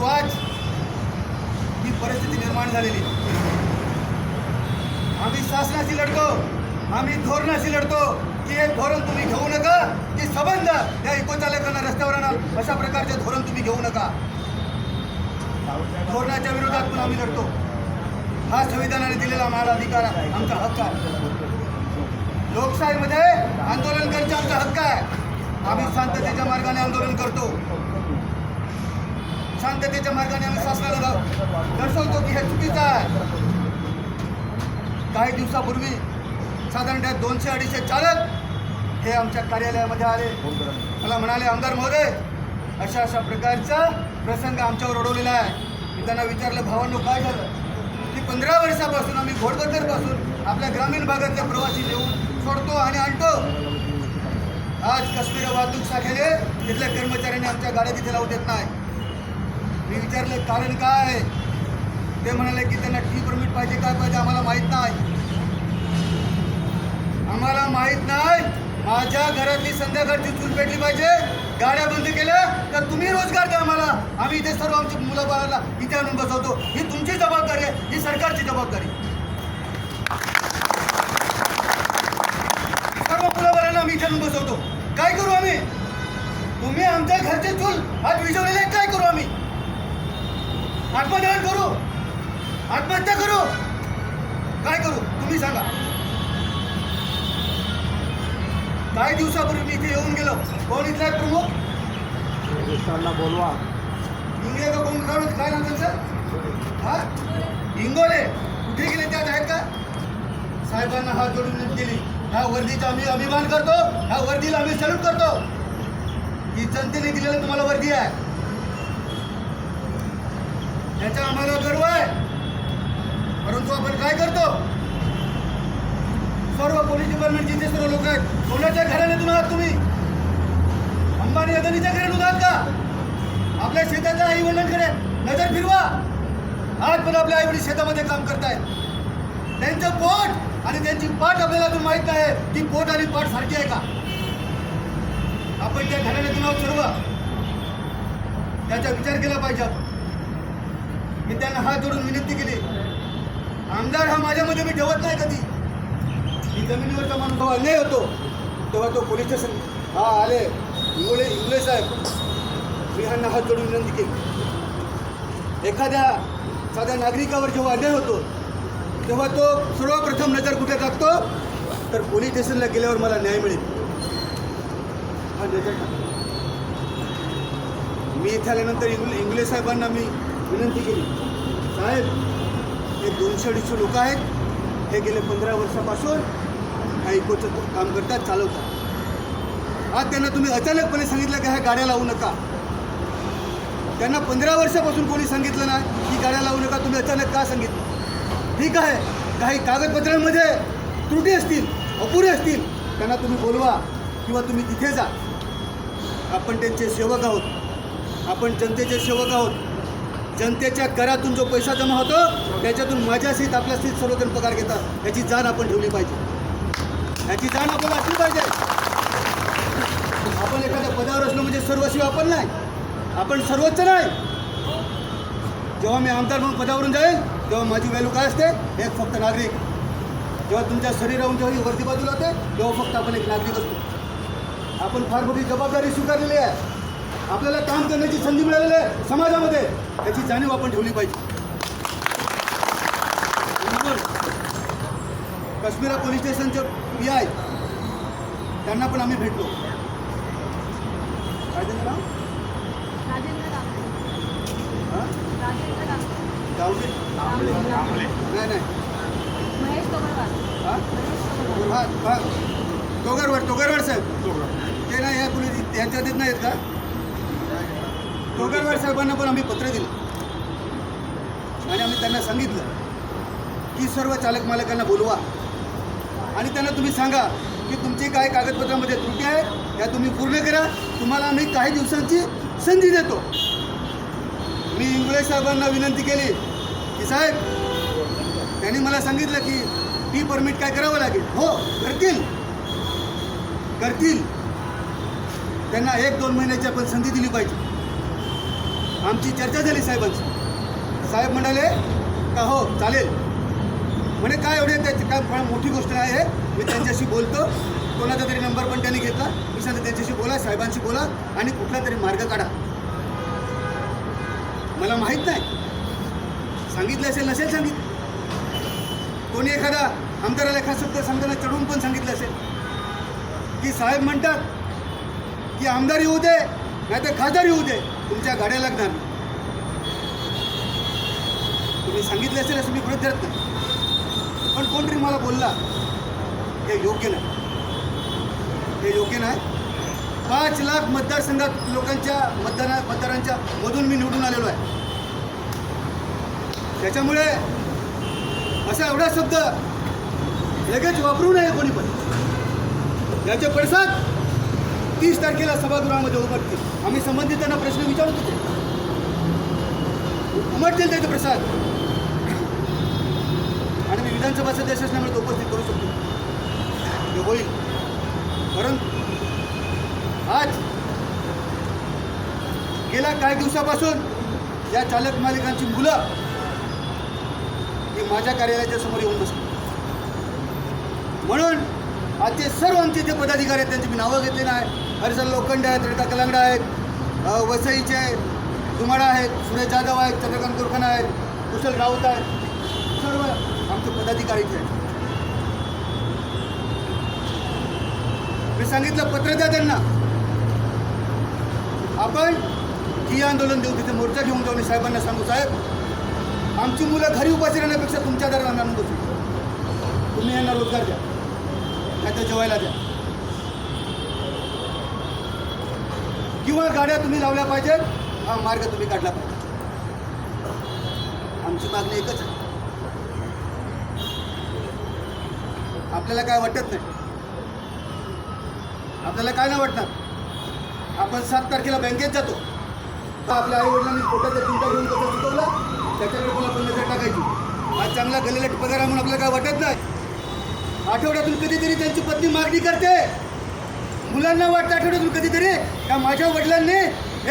परंतु आज ही परिस्थिती निर्माण झालेली. आम्ही शासनाशी लढतो आम्ही धोरणाशी लढतो की हे धोरण तुम्ही घेऊ नका की संबंध या इकोचालकांना रस्त्यावर आणा अशा प्रकारचे धोरण तुम्ही घेऊ नका. धोरणाच्या विरोधात पण आम्ही लढतो. हा संविधानाने दिलेला आम्हाला अधिकार आहे आमचा हक्क आहे. लोकशाहीमध्ये आंदोलन करण्याचा आमचा हक्क आहे. आम्ही शांततेच्या मार्गाने आंदोलन करतो. शांततेच्या मार्गाने आम्ही शासनाला दर्शवतो की हे चुकीचं आहे. काही दिवसापूर्वी साधारणतः दोनशे अडीचशे चालक हे आमच्या कार्यालयामध्ये आले. मला म्हणाले आमदार महोदय अशा अशा प्रकारचा प्रसंग आमच्यावर ओढवलेला आहे. मी त्यांना विचारलं भावांनो काय झालं? की पंधरा वर्षापासून आम्ही घोडबंदरपासून आपल्या ग्रामीण भागातले प्रवासी नेऊन सोडतो आणि आणतो. आज कश्मीर वाहतूक शाखेने तिथल्या कर्मचाऱ्यांनी आमच्या गाड्या तिथे लावू देत नाही. मी विचारले कारण काय आहे? ते म्हणाले की त्यांना टी परमिट पाहिजे काय पाहिजे आम्हाला माहीत नाही. आम्हाला माहीत नाही? माझ्या घरातली संध्याकाळची चूल पेटली पाहिजे गाड्या बंद केल्या तर तुम्ही रोजगार द्या आम्हाला. आम्ही इथे सर्व आमच्या मुलं बाळाला इथे आणून बसवतो. ही तुमची जबाबदारी आहे ही सरकारची जबाबदारी सर्व मुलाबाळांना आम्ही इथे आणून बसवतो. काय करू आम्ही? तुम्ही आमच्या घरचे चूल आज विजवलेले आत्मदहन करू. आत्महत्या करू. काय करू? तुम्ही सांगा. काही दिवसापूर्वी मी इथे येऊन गेलो. कोण इथला आहे प्रमुख? पोलिसांना बोलवा. इंगे का कोण काय काय नाव त्यांचं? हा? इंगोले. कुठे गेले त्यात आहेत का? साहेबांना हात जोडून केली. ह्या वर्दीचा आम्ही अभिमान करतो. ह्या वर्दीला आम्ही सल्यूट करतो. ही जनतेने दिलेलं तुम्हाला वर्दी आहे. याचा आम्हाला गर्व आहे. परंतु आपण काय करतो? सर्व पोलीस डिपार्टमेंटचे सर्व लोक आहेत. कोणाच्या घराण्यातून आहात तुम्ही? अंबानी अदानीच्या घरी आहात का? आपल्या शेताच्या आई वडिलांकडे नजर फिरवा. आज पण आपल्या आई वडील शेतामध्ये काम करतायत. त्यांचं पोट आणि त्यांची पाठ आपल्याला अजून माहीत नाही ती पोट आणि पाठ सारखी आहे का? आपण त्या घराण्यातून आहोत सर्व त्याचा विचार केला पाहिजे आपण. मी त्यांना हात जोडून विनंती केली. आमदार हा माझ्यामध्ये मी ठेवत नाही कधी. मी जमिनीवरचा माणूस जेव्हा अन्याय होतो तेव्हा तो पोलीस स्टेशन हा आले. इंगोले इंगळे साहेब. मी ह्यांना हात जोडून विनंती केली. एखाद्या साध्या नागरिकावर जेव्हा अन्याय होतो तेव्हा तो सर्वप्रथम नजर कुठे टाकतो? तर पोलीस स्टेशनला गेल्यावर मला न्याय मिळेल. हा नजर मी इथे आल्यानंतर इंगले इंग्लिश साहेबांना मी विनंती केली. साहेब हे दोनशे अडीचशे लोक आहेत. हे गेले पंधरा वर्षापासून ह्या इकोचं काम करतात चालवतात. आज त्यांना तुम्ही अचानकपणे सांगितलं की ह्या गाड्या लावू नका. त्यांना पंधरा वर्षापासून कोणी सांगितलं नाही की गाड्या लावू नका तुम्ही अचानक का सांगितलं? ठीक आहे काही कागदपत्रांमध्ये त्रुटी असतील अपुरे असतील त्यांना तुम्ही बोलवा किंवा तुम्ही तिथे जा. आपण त्यांचे सेवक आहोत. आपण जनतेचे सेवक आहोत. जनतेच्या करातून जो पैसा जमा होतो त्याच्यातून माझ्या सीट आपल्या सीट सर्वजण पगार घेतात. याची जाण आपण ठेवली पाहिजे. याची जाण आपण असली पाहिजे. आपण एखाद्या पदावर असलो म्हणजे सर्वस्वी आपण नाही. आपण सर्वोच्च नाही. जेव्हा मी आमदार म्हणून पदावरून जाईल तेव्हा माझी व्हॅल्यू काय असते? एक फक्त नागरिक. जेव्हा तुमच्या शरीराहून जेव्हा ही वरती बाजूला होते तेव्हा फक्त आपण एक नागरिक असतो. आपण फार मोठी जबाबदारी स्वीकारलेली आहे. आपल्याला काम करण्याची संधी मिळालेली आहे समाजामध्ये. याची जाणीव आपण ठेवली पाहिजे. काश्मीरा पोलीस स्टेशनचे पी आय त्यांना पण आम्ही भेटलो. त्यांचं राजेंद्र हां? नाही नाही. महेश तोगरवार हां? टोगरवाड टोगरवाड साहेब. ते नाही या पोलीस यांच्या देत नाहीत का? टोगरवाड साहेबांना पण आम्ही पत्र दिलं. आणि आम्ही त्यांना सांगितलं की सर्व चालक मालकांना बोलवा. आणि त्यांना तुम्ही सांगा की तुमची काय कागदपत्रामध्ये त्रुटी आहे त्या तुम्ही पूर्ण करा. तुम्हाला आम्ही काही दिवसांची संधी देतो. मी इंगळे साहेबांना विनंती केली की साहेब त्यांनी मला सांगितलं की टी परमिट काय करावं लागेल? हो करतील. करतील. त्यांना एक दोन महिन्याची आपण संधी दिली पाहिजे. आमची चर्चा झाली साहेबांची. साहेब म्हणाले का हो चालेल. म्हणे काय एवढे त्याची काय फार मोठी गोष्ट नाही आहे मी त्यांच्याशी बोलतो. कोणाचा तरी नंबर पण त्यांनी घेतला. मी सांगतो त्यांच्याशी बोला साहेबांशी बोला आणि कुठला तरी मार्ग काढा. मला माहीत नाही. सांगितलं असेल नसेल सांगितलं कोणी एखादा आमदाराला एखादा शब्द सांगताना चढवून पण सांगितलं असेल. की साहेब म्हणतात की आमदार येऊ दे नाही तर खासदार येऊ दे. तुमच्या गाड्या लागणार. तुम्ही सांगितले असेल असं मी गृहित धरत नाही. पण कोणतरी मला बोलला हे योग्य नाही. हे योग्य नाही. पाच लाख मतदारसंघात लोकांच्या मतदाना मतदारांच्या मधून मी निवडून आलेलो आहे. त्याच्यामुळे असा एवढा शब्द लगेच वापरू नये कोणी पण. याचे पडसाद तीस तारखेला सभागृहामध्ये उभारतील आम्ही संबंधितांना प्रश्न विचारत होते. उमटतील त्याचे प्रसाद. आणि मी विधानसभा सदस्य असल्यामुळे उपस्थित करू शकतो. ते होईल. परंतु आज गेल्या काही दिवसापासून या चालक मालिकांची मुलं ही माझ्या कार्यालयाच्या समोर येऊन बसली. म्हणून आजचे सर्व आमचे जे पदाधिकारी आहेत त्यांची मी नावं घेतली नाही. हरिसर लोखंड आहेत रेखा कलंगडा आहेत वसईचे तुम्हाला आहेत सुरेश जाधव आहेत चंद्रकांत कुरखाना आहेत कुशल राऊत आहेत. सर्व आमचे पदाधिकारीचे आहेत. मी सांगितलं पत्र द्या त्यांना. आपण ही आंदोलन देऊ तिथे मोर्चा घेऊन जाऊन साहेबांना सांगू साहेब आमची मुलं घरी उपाशी राहण्यापेक्षा तुमच्या दरात आणून बसू तुम्ही यांना रोजगार द्या. नाही तर जेवायला द्या. किंवा गाड्या तुम्ही लावल्या पाहिजेत हा मार्ग तुम्ही काढला पाहिजे. आमची मागणी एकच आहे. आपल्याला काय वाटत नाही? आपल्याला काय नाही वाटणार? आपण सात तारखेला बँकेत जातो. तर आपल्या आई वडिलांनी पोटाच्या चिंता घेऊन कसं शिकवला? त्याच्याकडे तुला पण नजर टाकायची. आज चांगला गलेला पगार म्हणून आपल्याला काय वाटत नाही? आठवड्यातून कधीतरी त्यांची पत्नी मागणी करते. मुलांना वाटतं आठवड्यातून कधीतरी का माझ्या वडिलांनी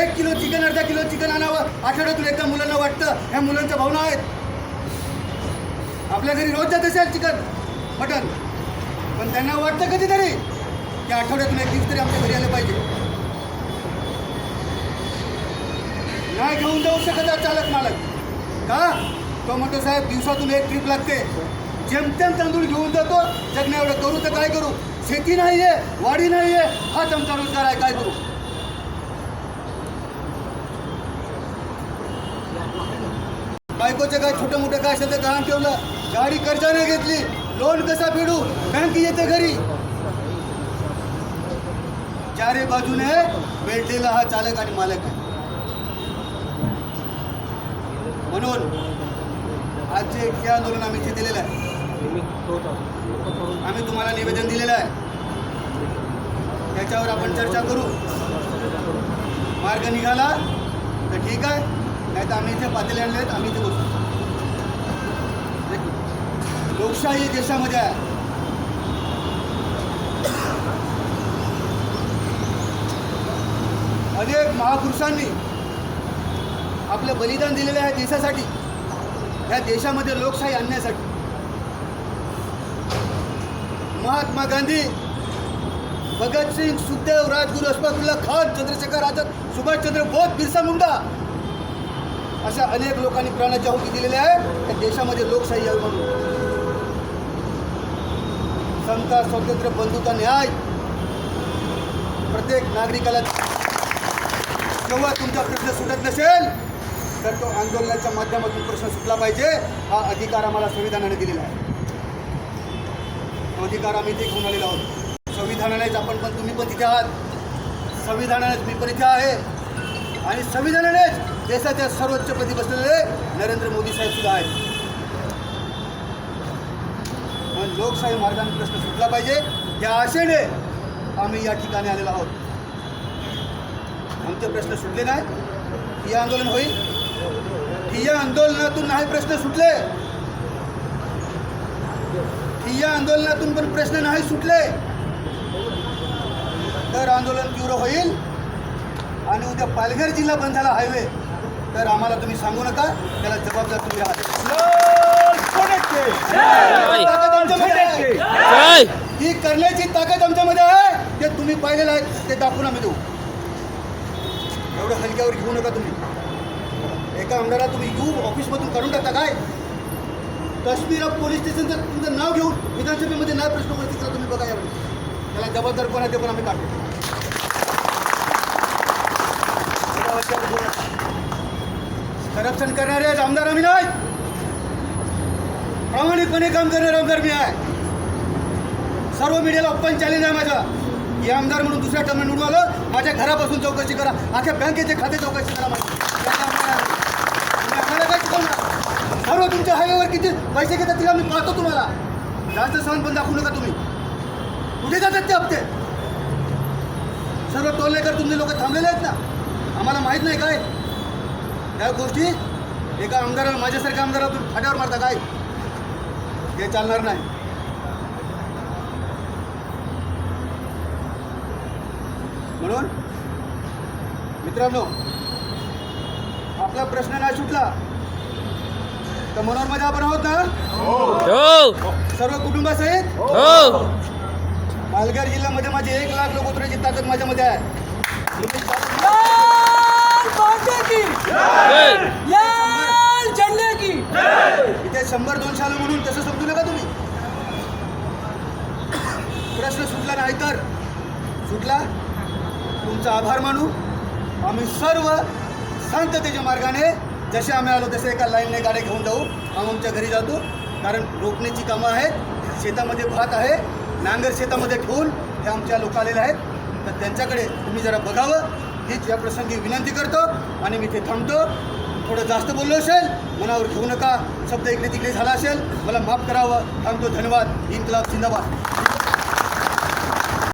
एक किलो चिकन अर्धा किलो चिकन आणावं. आठवड्यातून एकदा मुलांना वाटतं ह्या मुलांच्या भावना आहेत. आपल्या घरी रोज जात असेल चिकन मटन पण त्यांना वाटतं कधीतरी की आठवड्यातून एक दिवस तरी आमच्या घरी आलं पाहिजे. नाही घेऊन जाऊ शकत चालक मालक. का? तो म्हणतो साहेब दिवसातून एक ट्रिप लागते. जेमतेम तांदूळ घेऊन जातो. जगण्या एवढं करू तर काय करू? शेती नाही आहे वाडी नाही आहे हा आमचा रोजगार आहे काय करू? बायकोचं काय छोटं मोठं काय असेल तर गहाण ठेवलं. गाडी कर्जाने घेतली. लोन कसा फेडू? बँक येते घरी. चारी बाजूने भेटलेला हा चालक आणि मालक आहे. म्हणून आज हे आंदोलन आम्ही इथे दिलेलं आहे. आम्ही तुम्हाला निवेदन दिलेलं आहे. त्याच्यावर आपण चर्चा करू. मार्ग निघाला तर ठीक आहे. नाही तर आम्ही इथे पातेले आणले आहेत आम्ही इथे बसू. लोकशाही देशामध्ये आहे. अनेक महापुरुषांनी आपलं बलिदान दिलेलं आहे देशासाठी. या देशामध्ये लोकशाही आणण्यासाठी. महात्मा गांधी भगतसिंग सुखदेव राजगुरू अशफाकुल्ला खान चंद्रशेखर आझाद सुभाषचंद्र बोस बिरसा मुंडा अशा अनेक लोकांनी प्राणाची आहुती दिलेल्या आहे. त्या देशामध्ये लोकशाही यावी म्हणून. समता स्वातंत्र्य बंधुता न्याय. प्रत्येक नागरिकाला जेव्हा तुमचा प्रश्न सुटत नसेल तर तो आंदोलनाच्या माध्यमातून प्रश्न सुटला पाहिजे. हा अधिकार आम्हाला संविधानाने दिलेला आहे. तो अधिकार आम्ही ते घेऊन आलेलो आहोत. संविधानानेच आपण पण तुम्ही पण तिथे आहात. संविधानानेच मी पण इथे आहे. आणि संविधानानेच देशाच्या सर्वोच्च पदी बसलेले नरेंद्र मोदी साहेब सुद्धा आहेत. पण लोकशाही मार्गाने प्रश्न सुटला पाहिजे. या आशेने आम्ही या ठिकाणी आलेलो आहोत. आमचे प्रश्न सुटले नाही. ही आंदोलन होईल. ठिय्या आंदोलनातून नाही प्रश्न सुटले. ठिय्या आंदोलनातून पण प्रश्न नाही सुटले. तर आंदोलन तीव्र होईल आणि उद्या पालघर जिल्हा बंद झाला हायवे. तर आम्हाला तुम्ही सांगू नका त्याला जबाबदार तुम्ही राहा ताकद आमच्यामध्ये आहे. जय! ही करण्याची ताकद आमच्यामध्ये आहे ते तुम्ही पाहिलेलं आहे ते दाखवून आम्ही देऊ. एवढं हलक्यावर घेऊ नका तुम्ही. एका आमदारा तुम्ही येऊ ऑफिसमधून काढून टाकता काय? काश्मीर पोलीस स्टेशनचं तुमचं नाव घेऊन विधानसभेमध्ये नाही प्रश्न उपस्थित करा तुम्ही बघा यावेळी त्याला जबाबदार कोण आहे ते पण आम्ही काढतो. करप्शन करणारे आमदार आम्ही नाही प्रामाणिकपणे काम करणारे आमदार मी आहे. सर्व मीडियाला ओपन चॅलेंज आहे माझं. हे आमदार म्हणून दुसऱ्या टर्म निवडून आलं. माझ्या घरापासून चौकशी करा. अख्या बँकेचे खाते चौकशी करा माझी. त्याचा आमदार आहे. तुम्ही आम्हाला काय शिकवणार सर्व तुमच्या हायवेवर किती पैसे घेतात तिला मी पाहतो तुम्हाला. जास्त सहन पण दाखवू नका तुम्ही. कुठे जातात ते हप्ते? सर्व टोलनेकर तुमचे लोक थांबलेले आहेत ना? आम्हाला माहीत नाही काय? या गोष्टी? एका आमदाराला माझ्यासारख्या आमदाराला तुम्ही फाट्यावर मारता काय? हे चालणार नाही. म्हणून मित्रांनो आपला प्रश्न नाही सुटला. तर मनोरमध्ये आपण आहोत ना हो. सर्व कुटुंबासहित? हो. पालघर जिल्ह्यामध्ये माझी एक लाख लोक उतरायची ताकद माझ्यामध्ये आहे. इथे शंभर दोनशे आलं म्हणून तसं समजू नका तुम्ही. प्रश्न सुटला नाही तर? सुटला? तुमचा आभार मानू. आम्ही सर्व शांततेच्या मार्गाने जसे आम्ही आलो तसे एका लाईनने गाड्या घेऊन जाऊ. आम्ही आमच्या घरी जातो. कारण रोखण्याची कामं आहेत. शेतामध्ये भात आहे. नांगर शेतामध्ये ठेवून हे आमच्या लोक आलेले आहेत. तर त्यांच्याकडे तुम्ही जरा बघावं. हीच या प्रसंगी विनंती करतो आणि मी ते थांबतो. थोडं जास्त बोललो असेल मनावर घेऊ नका. शब्द इकडे तिकडे झाला असेल. मला माफ करावं. थांबतो. धन्यवाद. इन्कलाब जिंदाबाद.